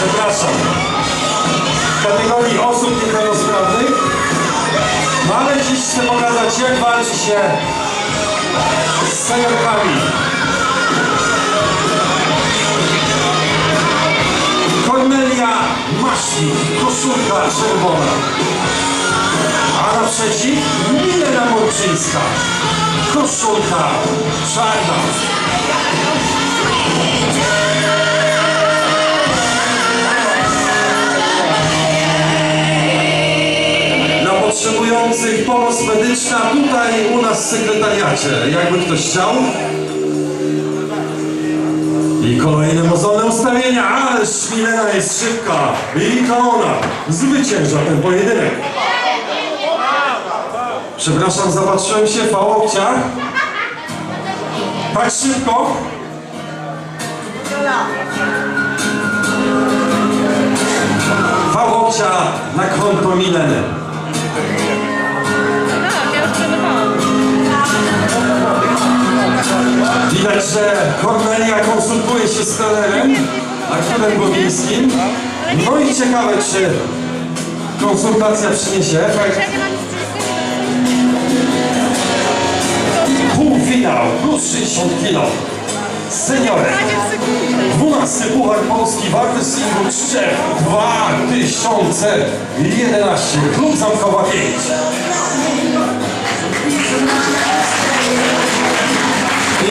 przepraszam, w kategorii osób niepełnosprawnych, no ale dziś chcę pokazać, jak walczy się z seniorkami. Kornelia Masznik, koszulka czerwona. A naprzeciw Milena Morczyńska, koszulka czarna. Potrzebujących pomoc medyczna tutaj u nas w sekretariacie. Jakby ktoś chciał. I kolejne mozolne ustawienia, ale Milena jest szybka. I to ona zwycięża ten pojedynek. Przepraszam, zapatrzyłem się łokciach. Tak szybko. Fałokcia na konto Mileny. Widać, że Kornelia konsultuje się z trenerem Arturem Głowińskim. No i ciekawe, czy konsultacja przyniesie efekt. Półfinał plus 60 kg. Seniorek. 12 Puchar Polski Warty Single Szczep 2011. Klub Zamkowa 5.